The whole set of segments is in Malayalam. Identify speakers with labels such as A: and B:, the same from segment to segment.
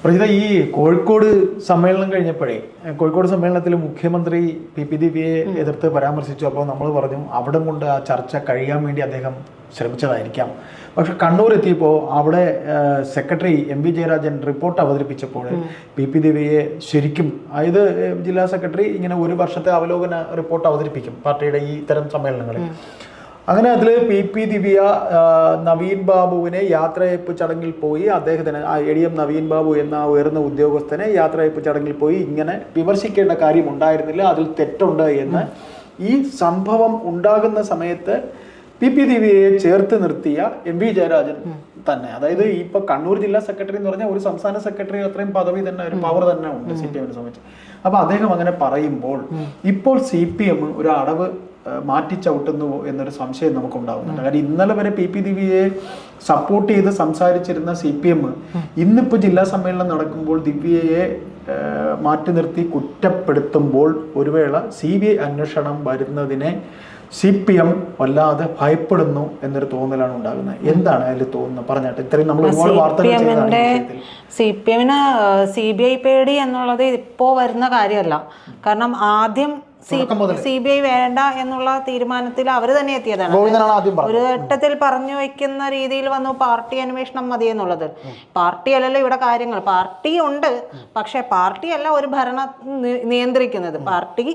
A: പ്രജിത ഈ കോഴിക്കോട് സമ്മേളനം കഴിഞ്ഞപ്പോഴേ കോഴിക്കോട് സമ്മേളനത്തിൽ മുഖ്യമന്ത്രി പി. പി. ദിവ്യയെ എതിർത്ത് പരാമർശിച്ചു. അപ്പോൾ നമ്മൾ പറഞ്ഞു അവിടെ കൊണ്ട് ആ ചർച്ച കഴിയാൻ വേണ്ടി അദ്ദേഹം ശ്രമിച്ചതായിരിക്കാം. പക്ഷെ കണ്ണൂർ എത്തിയപ്പോൾ അവിടെ secretary M V Jayarajan report അവതരിപ്പിച്ചപ്പോൾ P. P. ദിവ്യയെ ശരിക്കും അതായത് ജില്ലാ സെക്രട്ടറി ഇങ്ങനെ ഒരു വർഷത്തെ അവലോകന റിപ്പോർട്ട് അവതരിപ്പിക്കും പാർട്ടിയുടെ ഈ ഇത്തരം സമ്മേളനങ്ങളിൽ. അങ്ങനെ അതിൽ പി പി ദിവ്യ നവീൻ ബാബുവിനെ യാത്രയപ്പ് ചടങ്ങിൽ പോയി അദ്ദേഹത്തിന് A D M Naveen Babu എന്ന ഉയർന്ന ഉദ്യോഗസ്ഥനെ യാത്രയപ്പ് ചടങ്ങിൽ പോയി ഇങ്ങനെ വിമർശിക്കേണ്ട കാര്യം ഉണ്ടായിരുന്നില്ല അതിൽ തെറ്റുണ്ട് എന്ന്. ഈ സംഭവം ഉണ്ടാകുന്ന സമയത്ത് പി പി ദിവ്യയെ ചേർത്ത് നിർത്തിയ എം വി ജയരാജൻ തന്നെ. അതായത് ഇപ്പൊ കണ്ണൂർ ജില്ലാ സെക്രട്ടറി എന്ന് പറഞ്ഞാൽ ഒരു സംസ്ഥാന സെക്രട്ടറി അത്രയും പദവി തന്നെ ഒരു പവർ തന്നെ ഉണ്ട് സി പി എമ്മിനെ സംബന്ധിച്ച്. അപ്പൊ അദ്ദേഹം അങ്ങനെ പറയുമ്പോൾ ഇപ്പോൾ സി പി എം ഒരു അടവ് മാറ്റിച്ചവിട്ടുന്നു എന്നൊരു സംശയം നമുക്കുണ്ടാവുന്നുണ്ട്. കാര്യം ഇന്നലെ വരെ പി പി ദിവ്യയെ സപ്പോർട്ട് ചെയ്ത് സംസാരിച്ചിരുന്ന സി പി എം ഇന്നിപ്പോൾ ജില്ലാ സമ്മേളനം നടക്കുമ്പോൾ ദിവ്യയെ മാറ്റി നിർത്തി കുറ്റപ്പെടുത്തുമ്പോൾ ഒരു വേള സി ബി ഐ അന്വേഷണം വരുന്നതിനെ സി പി എം വല്ലാതെ ഭയപ്പെടുന്നു എന്നൊരു തോന്നലാണ് ഉണ്ടാകുന്നത്. എന്താണ് അതിൽ തോന്നുന്നത്? പറഞ്ഞാട്ടെ ഇത്രയും നമ്മൾ ഒരുപാട് വാർത്തകൾ
B: സി പി എമ്മിന് സി ബി ഐ പേടി എന്നുള്ളത് ഇപ്പോൾ വരുന്ന കാര്യമല്ല. കാരണം ആദ്യം സി ബി ഐ വേണ്ട എന്നുള്ള തീരുമാനത്തിൽ അവർ തന്നെ എത്തിയതാണ്. ഒരു ഘട്ടത്തിൽ പറഞ്ഞു വെക്കുന്ന രീതിയിൽ വന്നു പാർട്ടി അന്വേഷണം മതി എന്നുള്ളത്. പാർട്ടി അല്ലല്ലോ ഇവിടെ കാര്യങ്ങൾ. പാർട്ടി ഉണ്ട് പക്ഷെ പാർട്ടി അല്ല ഒരു ഭരണം നിയന്ത്രിക്കുന്നത്. പാർട്ടി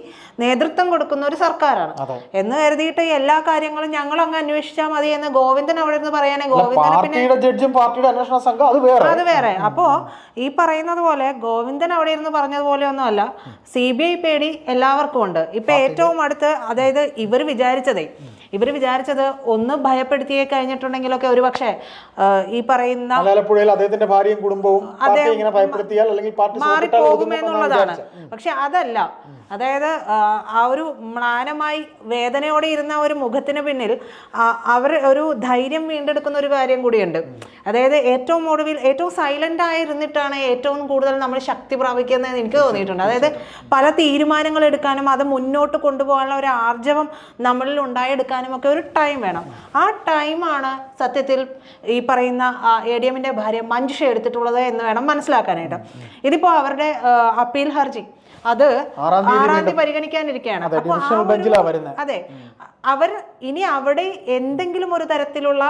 B: നേതൃത്വം കൊടുക്കുന്ന ഒരു സർക്കാരാണ്. എന്ന് കരുതിയിട്ട് എല്ലാ കാര്യങ്ങളും ഞങ്ങൾ അങ്ങ് അന്വേഷിച്ചാൽ മതി എന്ന് ഗോവിന്ദൻ അവിടെ നിന്ന് പറയാനേ
A: വേറെ.
B: അത് വേറെ. അപ്പോ ഈ പറയുന്നത് പോലെ ഗോവിന്ദൻ അവിടെ ഇരുന്ന് പറഞ്ഞതുപോലെ ഒന്നും അല്ല സി ബി ഐ പേടി എല്ലാവർക്കും ഉണ്ട്. ഇപ്പൊ ഏറ്റവും അടുത്ത് അതായത് ഇവർ വിചാരിച്ചതേ ഇവർ വിചാരിച്ചത് ഒന്ന് ഭയപ്പെടുത്തിയേ കഴിഞ്ഞിട്ടുണ്ടെങ്കിലൊക്കെ ഒരു പക്ഷേ ഈ പറയുന്ന
A: അദ്ദേഹത്തിന്റെ ഭാര്യയും കുടുംബവും ഇങ്ങനെ ഭയപ്പെടുത്തിയാൽ അല്ലെങ്കിൽ
B: മാറിപ്പോകുമെന്നുള്ളതാണ് പക്ഷെ അതല്ല. അതായത് ആ, ഒരു മ്ലാനമായി വേദനയോടെ ഇരുന്ന ഒരു മുഖത്തിന് പിന്നിൽ അവർ ഒരു ധൈര്യം വീണ്ടെടുക്കുന്ന ഒരു കാര്യം കൂടിയുണ്ട്. അതായത് ഏറ്റവും ഒടുവിൽ ഏറ്റവും സൈലന്റ് ആയിരുന്നിട്ടാണ് ഏറ്റവും കൂടുതൽ നമ്മൾ ശക്തി പ്രാപിക്കുന്നത് എനിക്ക് തോന്നിയിട്ടുണ്ട്. അതായത് പല തീരുമാനങ്ങൾ എടുക്കാനും അത് മുന്നോട്ട് കൊണ്ടുപോകാനുള്ള ഒരു ആർജവം നമ്മളിൽ ഉണ്ടായെടുക്കാനും ഒക്കെ ഒരു ടൈം വേണം. ആ ടൈമാണ് സത്യത്തിൽ ഈ പറയുന്ന എ ഡി എമ്മിന്റെ ഭാര്യ മഞ്ജുഷ എടുത്തിട്ടുള്ളത് എന്ന് വേണം മനസ്സിലാക്കാനായിട്ട്. ഇതിപ്പോൾ അവരുടെ അപ്പീൽ ഹർജി. അത്
A: ആറാം
B: തീയതി പരിഗണിക്കാനിരിക്കുകയാണ്. അതെ അവർ ഇനി അവിടെ എന്തെങ്കിലും ഒരു തരത്തിലുള്ള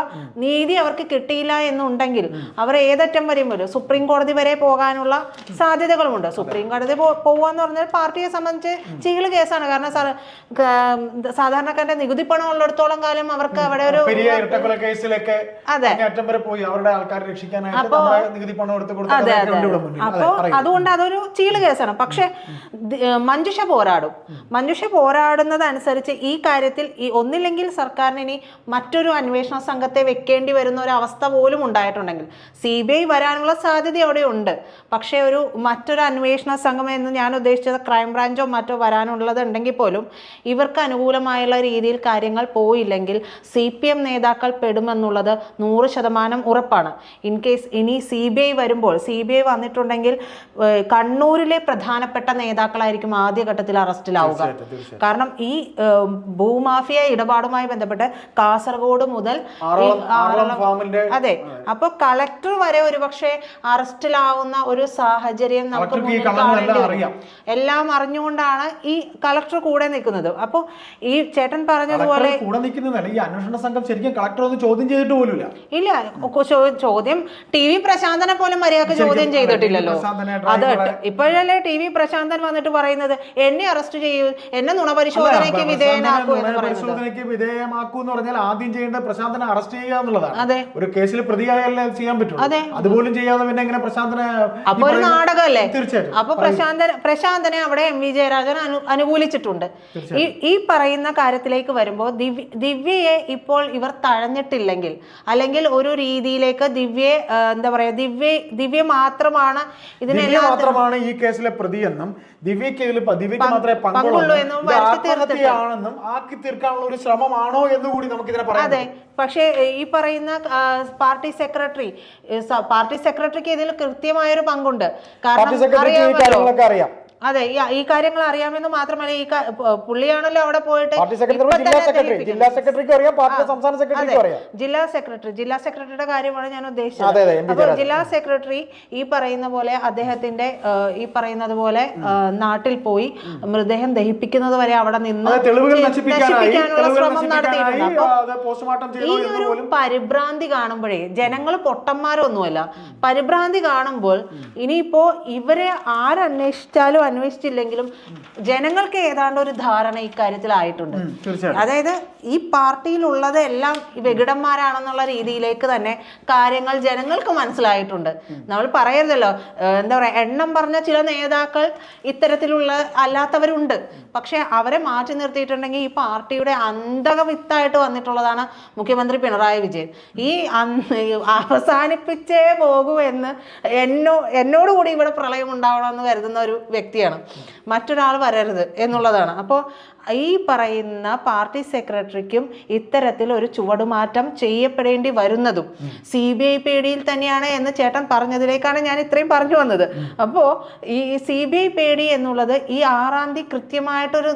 B: നീതി അവർക്ക് കിട്ടിയില്ല എന്നുണ്ടെങ്കിൽ അവർ ഏതറ്റം വരെയും വരും. സുപ്രീം കോടതി വരെ പോകാനുള്ള സാധ്യതകളുമുണ്ട്. സുപ്രീം കോടതി പോകുക പോവാന്ന് പറഞ്ഞാൽ പാർട്ടിയെ സംബന്ധിച്ച് ചീൾ കേസാണ്. കാരണം സാധാരണക്കാരുടെ നികുതി പണം ഉള്ളിടത്തോളം കാലം അവർക്ക് അവിടെ ഒരു
A: കേസിലൊക്കെ
B: അതെ.
A: പോയി. അവരുടെ ആൾക്കാരെ രക്ഷിക്കാനായിട്ട്
B: അപ്പോൾ അതുകൊണ്ട് അതൊരു ചീൾ കേസാണ്. പക്ഷെ മഞ്ജുഷ പോരാടും. മഞ്ജുഷ പോരാടുന്നത് അനുസരിച്ച് ഈ കാര്യത്തിൽ ഈ ഒന്നില്ലെങ്കിൽ സർക്കാരിന് ഇനി മറ്റൊരു അന്വേഷണ സംഘത്തെ വെക്കേണ്ടി വരുന്ന ഒരു അവസ്ഥ പോലും ഉണ്ടായിട്ടുണ്ടെങ്കിൽ സി ബി ഐ വരാനുള്ള സാധ്യത അവിടെ ഉണ്ട്. പക്ഷേ ഒരു മറ്റൊരു അന്വേഷണ സംഘം എന്ന് ഞാൻ ഉദ്ദേശിച്ചത് ക്രൈംബ്രാഞ്ചോ മറ്റോ വരാനുള്ളത് ഉണ്ടെങ്കിൽ പോലും ഇവർക്ക് അനുകൂലമായുള്ള രീതിയിൽ കാര്യങ്ങൾ പോയില്ലെങ്കിൽ സി പി എം നേതാക്കൾ പെടുമെന്നുള്ളത് നൂറ് ശതമാനം ഉറപ്പാണ്. ഇൻ കേസ് ഇനി സി ബി ഐ വരുമ്പോൾ സി ബി ഐ വന്നിട്ടുണ്ടെങ്കിൽ കണ്ണൂരിലെ പ്രധാനപ്പെട്ട നേതാക്കളായിരിക്കും ആദ്യഘട്ടത്തിൽ അറസ്റ്റിലാവുക. കാരണം ഈ ഭൂമാഫിയ ഇടപാടുമായി ബന്ധപ്പെട്ട് കാസർഗോഡ് മുതൽ അതെ. അപ്പൊ കളക്ടർ വരെ ഒരുപക്ഷെ അറസ്റ്റിലാവുന്ന ഒരു സാഹചര്യം നമുക്ക്. എല്ലാം അറിഞ്ഞുകൊണ്ടാണ് ഈ കളക്ടർ കൂടെ നിൽക്കുന്നത്. അപ്പോൾ ഈ ചേട്ടൻ പറഞ്ഞതുപോലെ
A: കൂടെ നിൽക്കുന്നതല്ല ഈ അന്വേഷണ സംഘം ശരിക്കും കളക്ടർ ഒന്നും ചോദ്യം ചെയ്തിട്ട് പോലുമില്ല.
B: ഇല്ല. ചോദ്യം ടി വി പ്രശാന്തനെ പോലും മര്യാദയ്ക്ക് ചോദ്യം ചെയ്തിട്ടില്ലല്ലോ. അത് ഇപ്പോഴല്ലേ ടി വി പ്രശാന്തൻ വന്നിട്ട് പറയുന്നത് എന്നെ അറസ്റ്റ് ചെയ്യൂ എന്നെ വിധേയനാക്കൂ പറയുന്നത്.
A: പരിശോധനയ്ക്ക് വിധേയമാക്കൂ എന്ന് പറഞ്ഞാൽ ആദ്യം ചെയ്യേണ്ടത് പ്രശാന്തനെ അറസ്റ്റ് ചെയ്യുക എന്നുള്ളതാണ്.
B: അതെ.
A: ഒരു കേസിൽ പ്രതിയായാലേ ചെയ്യാൻ പറ്റും
B: അതെ.
A: അതുപോലും ചെയ്യാതെ പിന്നെ എങ്ങനെ പ്രശാന്തനെ
B: അപ്പൊ ഒരു നാടകമല്ലേ?
A: തീർച്ചയായിട്ടും.
B: അപ്പൊ പ്രശാന്തൻ പ്രശാന്തനെ അവിടെ എം വി ജയരാജൻ അനു അനുകൂലിച്ചിട്ടുണ്ട്. ഈ ഈ പറയുന്ന കാര്യത്തിലേക്ക് വരുമ്പോൾ ദിവ്യ ദിവ്യയെ ഇപ്പോൾ ഇവർ തഴഞ്ഞിട്ടില്ലെങ്കിൽ അല്ലെങ്കിൽ ഒരു രീതിയിലേക്ക് ദിവ്യയെ എന്താ പറയാ ദിവ്യ ദിവ്യ മാത്രമാണ് ഇതിനെല്ലാം
A: മാത്രമാണ് ഈ കേസിലെ പ്രതിയെന്നും ദിവ്യക്ക് ദിവ്യക്ക് മാത്രമേ
B: പങ്കുള്ളൂ എന്നും
A: ആത്മഹത്യയാണെന്നും ആക്കി തീർക്കാനുള്ള ഒരു ശ്രമമാണോ എന്ന് കൂടി നമുക്ക് ഇതിനെ പറയാം
B: അതെ പക്ഷേ ഈ പറയുന്ന പാർട്ടി സെക്രട്ടറി പാർട്ടി സെക്രട്ടറിക്ക് ഇതിൽ കൃത്യമായൊരു പങ്കുണ്ട്. കാരണം
A: അറിയാം.
B: അതെ ഈ കാര്യങ്ങൾ അറിയാമെന്ന് മാത്രമല്ല ഈ പുള്ളിയാണല്ലോ അവിടെ പോയിട്ട്
A: ജില്ലാ സെക്രട്ടറിക്ക് അറിയാം സംസ്ഥാന
B: അതെ.
A: സെക്രട്ടറിക്കും അറിയാം.
B: ജില്ലാ സെക്രട്ടറി ജില്ലാ സെക്രട്ടറിയുടെ കാര്യമാണ് ഞാൻ ഉദ്ദേശിച്ചത്. അപ്പോൾ ജില്ലാ സെക്രട്ടറി ഈ പറയുന്ന പോലെ അദ്ദേഹത്തിന്റെ ഈ പറയുന്നത് പോലെ നാട്ടിൽ പോയി മൃതദേഹം ദഹിപ്പിക്കുന്നത് വരെ അവിടെ നിന്ന് നശിപ്പിക്കാനുള്ള ശ്രമം നടത്തിയിട്ടുണ്ട്. അപ്പൊ ഈ ഒരു പരിഭ്രാന്തി കാണുമ്പോഴേ ജനങ്ങൾ പൊട്ടന്മാരൊന്നുമല്ല. പരിഭ്രാന്തി കാണുമ്പോൾ ഇനിയിപ്പോ ഇവരെ ആരന്വേഷിച്ചാലും അന്വേഷിച്ചില്ലെങ്കിലും ജനങ്ങൾക്ക് ഏതാണ്ട് ഒരു ധാരണ ഇക്കാര്യത്തിലായിട്ടുണ്ട് അതായത് ഈ പാർട്ടിയിലുള്ളത് എല്ലാം വികടന്മാരാണെന്നുള്ള രീതിയിലേക്ക് തന്നെ കാര്യങ്ങൾ ജനങ്ങൾക്ക് മനസ്സിലായിട്ടുണ്ട്. നമ്മൾ പറയരുതല്ലോ. എന്താ പറയാ എണ്ണം പറഞ്ഞ ചില നേതാക്കൾ ഇത്തരത്തിലുള്ള അല്ലാത്തവരുണ്ട്. പക്ഷെ അവരെ മാറ്റി നിർത്തിയിട്ടുണ്ടെങ്കിൽ ഈ പാർട്ടിയുടെ അന്തകവിത്തായിട്ട് വന്നിട്ടുള്ളതാണ് മുഖ്യമന്ത്രി പിണറായി വിജയൻ. ഈ അവസാനിപ്പിച്ചേ പോകൂ എന്ന് എന്നോ എന്നോടുകൂടി ഇവിടെ പ്രളയം ഉണ്ടാവണമെന്ന് കരുതുന്ന ഒരു വ്യക്തിയാണ്. മറ്റൊരാൾ വരരുത് എന്നുള്ളതാണ്. അപ്പോൾ ഈ പറയുന്ന പാർട്ടി സെക്രട്ടറിക്കും ഇത്തരത്തിൽ ഒരു ചുവടുമാറ്റം ചെയ്യപ്പെടേണ്ടി വരുന്നതും സി ബി ഐ പേടിയിൽ തന്നെയാണ് എന്ന് ചേട്ടൻ പറഞ്ഞതിലേക്കാണ് ഞാൻ ഇത്രയും പറഞ്ഞു വന്നത്. അപ്പോൾ ഈ സി ബി ഐ പേടി എന്നുള്ളത് ഈ ആറാം തീയതി കൃത്യമായിട്ടൊരു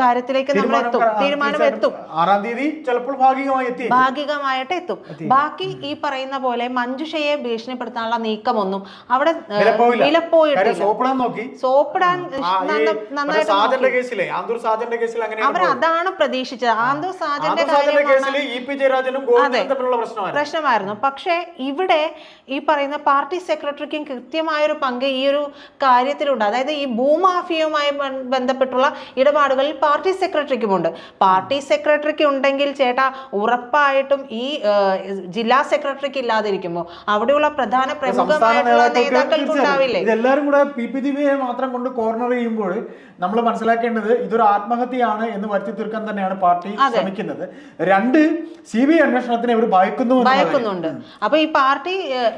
B: കാര്യത്തിലേക്ക് നമ്മൾ എത്തും
A: തീരുമാനം-.
B: എത്തും
A: ആറാം തീയതി ചിലപ്പോൾ ഭാഗികമായി എത്തി.
B: ഭാഗികമായിട്ട് എത്തും. ബാക്കി ഈ പറയുന്ന പോലെ മഞ്ജുഷയെ ഭീഷണിപ്പെടുത്താനുള്ള നീക്കമൊന്നും അവിടെ
A: കാര്യം സോപ്പിടാൻ നോക്കി.
B: സോപ്പിടാൻ നന്നായിട്ട്
A: കേസിലെ ആന്തൂർ സാജന്റെ കേസിൽ
B: അവർ അതാണ് പ്രതീക്ഷിച്ചത്. ആന്തൂർ സാജന്റെ
A: കേസിൽ ഇ. പി. ജയരാജനും പ്രശ്നമായിരുന്നു.
B: പക്ഷേ ഇവിടെ ഈ പറയുന്ന പാർട്ടി സെക്രട്ടറിക്കും കൃത്യമായൊരു പങ്ക് ഈ ഒരു കാര്യത്തിലുണ്ട്. അതായത് ഈ ഭൂമാഫിയയുമായി ബന്ധപ്പെട്ടുള്ള ഇടപാടുകളിൽ പാർട്ടി സെക്രട്ടറിക്കും ഉണ്ട് പാർട്ടി സെക്രട്ടറിക്ക് ഉണ്ടെങ്കിൽ ചേട്ടാ ഉറപ്പായിട്ടും ഈ ജില്ലാ സെക്രട്ടറിക്ക് ഇല്ലാതിരിക്കുമ്പോൾ അവിടെയുള്ള പ്രധാന പ്രമുഖമായിട്ടുള്ള
A: നേതാക്കൾക്ക്
B: ഉണ്ടാവില്ലേ
A: ഇതെല്ലാരും കൂടെ പി. പി. ദിവിയെ മാത്രം കൊണ്ട് കോർണർ ചെയ്യുമ്പോൾ നമ്മൾ മനസ്സിലാക്കേണ്ടത് ഇതൊരു ആത്മഹത്യയാണ് എന്ന് വരുത്തി തീർക്കാൻ തന്നെയാണ് പാർട്ടി ശ്രമിക്കുന്നത്. രണ്ട് സി ബി ഐ അന്വേഷണത്തിനെ അവർ ഭയക്കുന്നു
B: ഭയക്കുന്നുണ്ട്. അപ്പൊ ഈ പാർട്ടി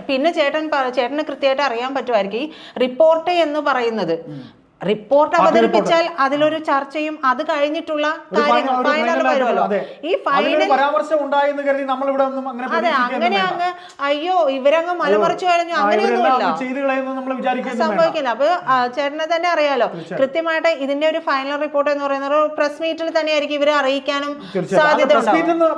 B: പിന്നെ ചേട്ടൻ ചേട്ടന് കൃത്യമായിട്ട് അറിയാൻ പറ്റുമായിരിക്കും. ഈ റിപ്പോർട്ട് എന്ന് പറയുന്നത് റിപ്പോർട്ട് അവതരിപ്പിച്ചാൽ അതിലൊരു ചർച്ചയും അത് കഴിഞ്ഞിട്ടുള്ള കാര്യങ്ങൾ ഫൈനൽ വരുമല്ലോ. ഈ ഫൈനൽ
A: പരാമർശം ഉണ്ടായെന്ന് കരുതി നമ്മൾ ഇവിടെ ഒന്നും അങ്ങനെ
B: അതെ അങ്ങനെ അങ്ങ് അയ്യോ ഇവരങ്ങ് മലമറിച്ചു കഴിഞ്ഞു. അങ്ങനെയൊന്നുമില്ല സംഭവിക്കില്ല. അപ്പൊ ചേട്ടനെ തന്നെ അറിയാലോ. കൃത്യമായിട്ട് ഇതിന്റെ ഒരു ഫൈനൽ റിപ്പോർട്ട് എന്ന് പറയുന്നത് ഒരു പ്രസ് മീറ്റിൽ തന്നെയായിരിക്കും ഇവരെ അറിയിക്കാനും സാധ്യത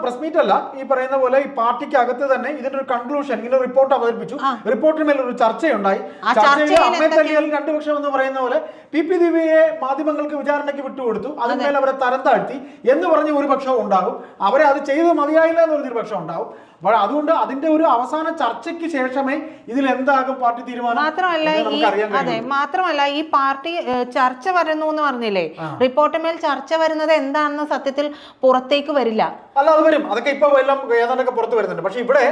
A: പ്രസ് മീറ്റ് അല്ല ഈ പറയുന്ന പോലെ ഈ പാർട്ടിക്ക് അകത്ത് തന്നെ ഇതിന്റെ ഒരു കൺക്ലൂഷൻ ഇങ്ങനെ റിപ്പോർട്ട് അവതരിപ്പിച്ചു. റിപ്പോർട്ടിന് ഒരു ചർച്ചയുണ്ടായി. ചർച്ചയിൽ
B: ചർച്ചയിൽ
A: അമ്മയെ തല്ലിയാലും രണ്ടു പക്ഷം എന്ന് പറയുന്ന പോലെ പി പി ദിവ്യയെ മാധ്യമങ്ങൾക്ക് വിചാരണയ്ക്ക് വിട്ടുകൊടുത്തു. അതിന്മേൽ അവരെ തരം താഴ്ത്തി. എന്ന് പറഞ്ഞ ഒരു പക്ഷം ഉണ്ടാകും. അവരെ അത് ചെയ്ത് മതിയായില്ല എന്ന് പറഞ്ഞൊരു പക്ഷം ഉണ്ടാകും. അപ്പോൾ അതുകൊണ്ട് അതിന്റെ ഒരു അവസാന ചർച്ചയ്ക്ക് ശേഷമേ ഇതിൽ എന്താകും പാർട്ടി തീരുമാനം
B: മാത്രമല്ല ഈ അതെ മാത്രമല്ല ഈ പാർട്ടി ചർച്ച വരുന്നു എന്ന് പറഞ്ഞില്ലേ? റിപ്പോർട്ടിന്മേൽ ചർച്ച വരുന്നത് എന്താണെന്ന് സത്യത്തിൽ പുറത്തേക്ക് വരില്ല.
A: അല്ല അത് വരും. അതൊക്കെ ഇപ്പൊ എല്ലാം ഏതാണ്ടൊക്കെ പുറത്ത് വരുന്നുണ്ട്. പക്ഷെ ഇവിടെ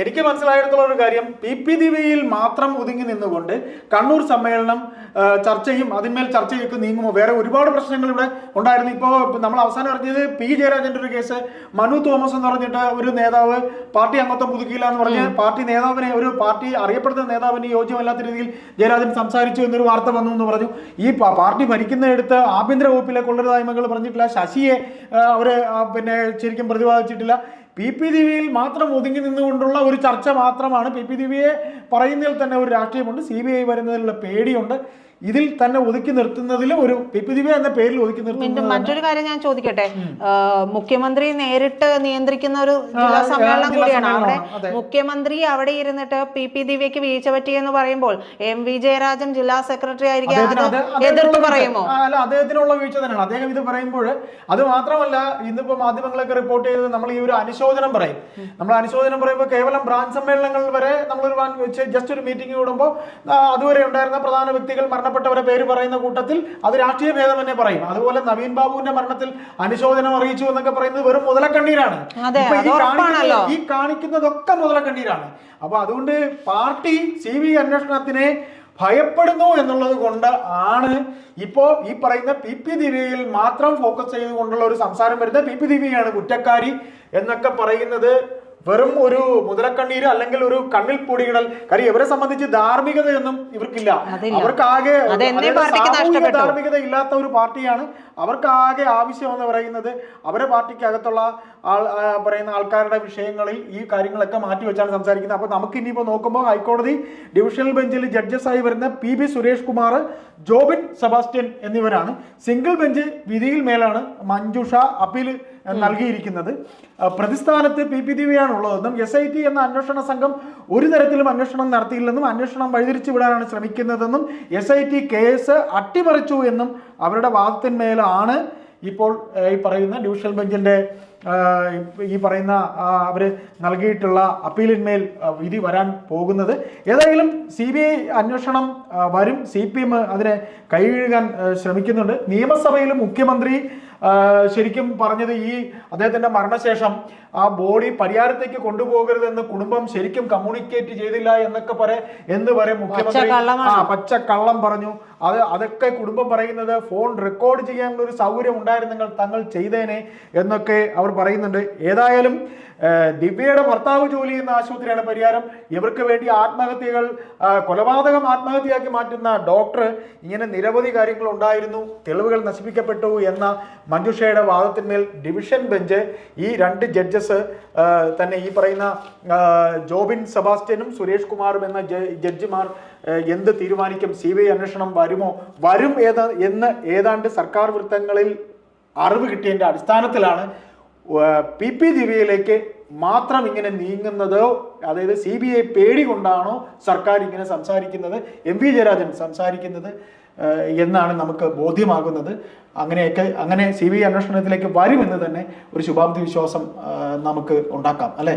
A: എനിക്ക് മനസ്സിലായിട്ടുള്ള ഒരു കാര്യം. പി പി ദിവിയിൽ മാത്രം ഒതുങ്ങി നിന്നുകൊണ്ട് കണ്ണൂർ സമ്മേളനം ചർച്ചയും അതിന്മേൽ ചർച്ചയൊക്കെ നീങ്ങുമോ? വേറെ ഒരുപാട് പ്രശ്നങ്ങൾ ഇവിടെ ഉണ്ടായിരുന്നു. ഇപ്പോൾ നമ്മൾ അവസാനം അറിഞ്ഞത് പി. ജയരാജന്റെ ഒരു കേസ്. മനു തോമസ് എന്ന് പറഞ്ഞിട്ട് ഒരു നേതാവ് പാർട്ടി അംഗത്വം പുതുക്കിയില്ല എന്ന് പറഞ്ഞ് പാർട്ടി നേതാവിനെ ഒരു പാർട്ടി അറിയപ്പെടുന്ന നേതാവിന് യോജ്യമല്ലാത്ത രീതിയിൽ ജയരാജൻ സംസാരിച്ചു എന്നൊരു വാർത്ത വന്നു എന്ന് പറഞ്ഞു. ഈ പാർട്ടി പാർട്ടി ഭരിക്കുന്നിടത്ത് ആഭ്യന്തര വകുപ്പിലെ കൊള്ളരുതായ്മകൾ പറഞ്ഞിട്ടില്ല. ശശിയെ അവർ പിന്നെ ശരിക്കും പ്രതിപാദിച്ചിട്ടില്ല. പി പി ദിവിയിൽ മാത്രം ഒതുങ്ങി നിന്നുകൊണ്ടുള്ള ഒരു ചർച്ച മാത്രമാണ് പി പി ദിവിയെ പറയുന്നതിൽ തന്നെ ഒരു രാഷ്ട്രീയമുണ്ട്. സി ബി ഐ വരുന്നതിലുള്ള പേടിയുണ്ട്. ഇതിൽ തന്നെ ഒതുക്കി നിർത്തുന്നതിലും ഒരു പിപിദിവ എന്ന പേരിൽ ഒതുക്കി നിർത്തുന്നു
B: മറ്റൊരു കാര്യം ഞാൻ ചോദിക്കട്ടെ? മുഖ്യമന്ത്രി നേരിട്ട് നിയന്ത്രിക്കുന്ന ഒരു ജില്ലാ സമ്മേളനം കൂടിയാണ്. അവിടെ മുഖ്യമന്ത്രി അവിടെ ഇരുന്നിട്ട് പി പി ദിവ്യക്ക് വീഴ്ച പറ്റിയെന്ന് പറയുമ്പോൾ എം വി ജയരാജൻ ജില്ലാ സെക്രട്ടറി ആയിരിക്കും എതിർത്ത്. പറയുമോ?
A: അല്ല അദ്ദേഹത്തിനുള്ള വീഴ്ച തന്നെയാണ്. അദ്ദേഹം ഇത് പറയുമ്പോൾ അത് മാത്രമല്ല ഇന്നിപ്പോ മാധ്യമങ്ങളൊക്കെ റിപ്പോർട്ട് ചെയ്തത് നമ്മൾ ഈ ഒരു അനുശോചനം പറയും. നമ്മൾ അനുശോചനം പറയുമ്പോൾ കേവലം ബ്രാഞ്ച് സമ്മേളനങ്ങൾ വരെ നമ്മളൊരു ജസ്റ്റ് ഒരു മീറ്റിംഗ് കൂടുമ്പോൾ അതുവരെ ഉണ്ടായിരുന്ന പ്രധാന വ്യക്തികൾ മരണപ്പെട്ടവരെ പേര് പറയുന്ന കൂട്ടത്തിൽ അത് രാഷ്ട്രീയ ഭേദം തന്നെ പറയും. അതുപോലെ നവീൻ ബാബുവിന്റെ മരണത്തിൽ അനുശോചനം അറിയിച്ചു എന്നൊക്കെ പറയുന്നത് വെറും മുതലക്കണ്ണീരാണ്. ഈ കാണിക്കുന്നതൊക്കെ മുതലക്കണ്ണീരാണ്. അപ്പൊ അതുകൊണ്ട് പാർട്ടി സി ബി അന്വേഷണത്തിനെ ഭയപ്പെടുന്നു എന്നുള്ളത് കൊണ്ട് ആണ് ഇപ്പോ ഈ പറയുന്ന പി പി ദിവ്യയിൽ മാത്രം ഫോക്കസ് ചെയ്തുകൊണ്ടുള്ള ഒരു സംസാരം വരുന്നത് പി പി ദിവ്യയാണ് കുറ്റക്കാരി എന്നൊക്കെ പറയുന്നത് വെറും ഒരു മുതലക്കണ്ണീര് അല്ലെങ്കിൽ ഒരു കണ്ണിൽ പൊടിയിടൽ കാര്യം ഇവരെ സംബന്ധിച്ച് ധാർമ്മികതയൊന്നും ഇവർക്കില്ല.
B: അവർക്കാകെ.
A: ധാർമ്മികത ഇല്ലാത്ത ഒരു പാർട്ടിയാണ്. അവർക്കാകെ ആവശ്യം എന്ന് പറയുന്നത് അവരെ പാർട്ടിക്ക് അകത്തുള്ള ആൾ പറയുന്ന ആൾക്കാരുടെ വിഷയങ്ങളിൽ ഈ കാര്യങ്ങളൊക്കെ മാറ്റി വെച്ചാണ് സംസാരിക്കുന്നത്. അപ്പോൾ നമുക്ക് ഇനിയിപ്പോൾ നോക്കുമ്പോൾ ഹൈക്കോടതി ഡിവിഷണൽ ബെഞ്ചിൽ ജഡ്ജസായി വരുന്ന പി ബി സുരേഷ് കുമാർ ജോബിൻ സെബാസ്റ്റ്യൻ എന്നിവരാണ്. സിംഗിൾ ബെഞ്ച് വിധിയിൽ മേലാണ് മഞ്ജുഷ അപ്പീൽ നൽകിയിരിക്കുന്നത്. പ്രതിസ്ഥാനത്ത് പി പി ദിവ്യാണ് ഉള്ളതെന്നും എസ് ഐ ടി എന്ന അന്വേഷണ സംഘം ഒരു തരത്തിലും അന്വേഷണം നടത്തിയില്ലെന്നും അന്വേഷണം വഴിതിരിച്ചു വിടാനാണ് ശ്രമിക്കുന്നതെന്നും എസ് ഐ ടി കേസ് അട്ടിമറിച്ചു എന്നും അവരുടെ വാദത്തിന്മേലാണ് ഇപ്പോൾ ഈ പറയുന്ന ഡിവിഷണൽ ബെഞ്ചിന്റെ ഈ പറയുന്ന അവർ നൽകിയിട്ടുള്ള അപ്പീലിന്മേൽ വിധി വരാൻ പോകുന്നത്. ഏതായാലും സി ബി ഐ അന്വേഷണം വരും. സി പി എം അതിനെ കൈകഴുകാൻ ശ്രമിക്കുന്നുണ്ട്. നിയമസഭയിലും മുഖ്യമന്ത്രി ശരിക്കും പറഞ്ഞത് ഈ അദ്ദേഹത്തിന്റെ മരണശേഷം ആ ബോഡി പരിഹാരത്തേക്ക് കൊണ്ടുപോകരുതെന്ന് കുടുംബം ശരിക്കും കമ്മ്യൂണിക്കേറ്റ് ചെയ്തില്ല എന്നൊക്കെ പറ എന്ന് വരെ മുഖ്യമന്ത്രി. ആ പച്ച കള്ളം പറഞ്ഞു അത് അതൊക്കെ കുടുംബം പറയുന്നത് ഫോൺ റെക്കോർഡ് ചെയ്യാനുള്ള ഒരു സൗകര്യം ഉണ്ടായിരുന്നെങ്കിൽ തങ്ങൾ ചെയ്തേനെ എന്നൊക്കെ അവർ പറയുന്നുണ്ട്. ഏതായാലും ദിവ്യയുടെ ഭർത്താവ് ജോലി ചെയ്യുന്ന ആശുപത്രിയാണ് പരിഹാരം. ഇവർക്ക് വേണ്ടി ആത്മഹത്യകൾ കൊലപാതകം ആത്മഹത്യയാക്കി മാറ്റുന്ന ഡോക്ടർ ഇങ്ങനെ നിരവധി കാര്യങ്ങൾ ഉണ്ടായിരുന്നു. തെളിവുകൾ നശിപ്പിക്കപ്പെട്ടു എന്ന മഞ്ജുഷയുടെ വാദത്തിന്മേൽ ഡിവിഷൻ ബെഞ്ച് ഈ രണ്ട് ജഡ്ജസ് തന്നെ ഈ പറയുന്ന ജോബിൻ സെബാസ്റ്റ്യനും സുരേഷ് കുമാറും എന്ന ജഡ്ജിമാർ എന്ത് തീരുമാനിക്കും? സി ബി ഐ അന്വേഷണം വരുമോ? വരും ഏതാ എന്ന് ഏതാണ്ട് സർക്കാർ വൃത്തങ്ങളിൽ അറിവ് കിട്ടിയതിന്റെ അടിസ്ഥാനത്തിലാണ് പി പി ദിവ്യയിലേക്ക് മാത്രം ഇങ്ങനെ നീങ്ങുന്നതോ. അതായത് സി ബി ഐ പേടി കൊണ്ടാണോ സർക്കാർ ഇങ്ങനെ സംസാരിക്കുന്നത്? എം വി ജയരാജൻ സംസാരിക്കുന്നത് എന്നാണ് നമുക്ക് ബോധ്യമാകുന്നത്. അങ്ങനെയൊക്കെ അങ്ങനെ സി ബി ഐ അന്വേഷണത്തിലേക്ക് വരുമെന്ന് തന്നെ ഒരു ശുഭാപ്തി വിശ്വാസം നമുക്ക് ഉണ്ടാക്കാം അല്ലെ?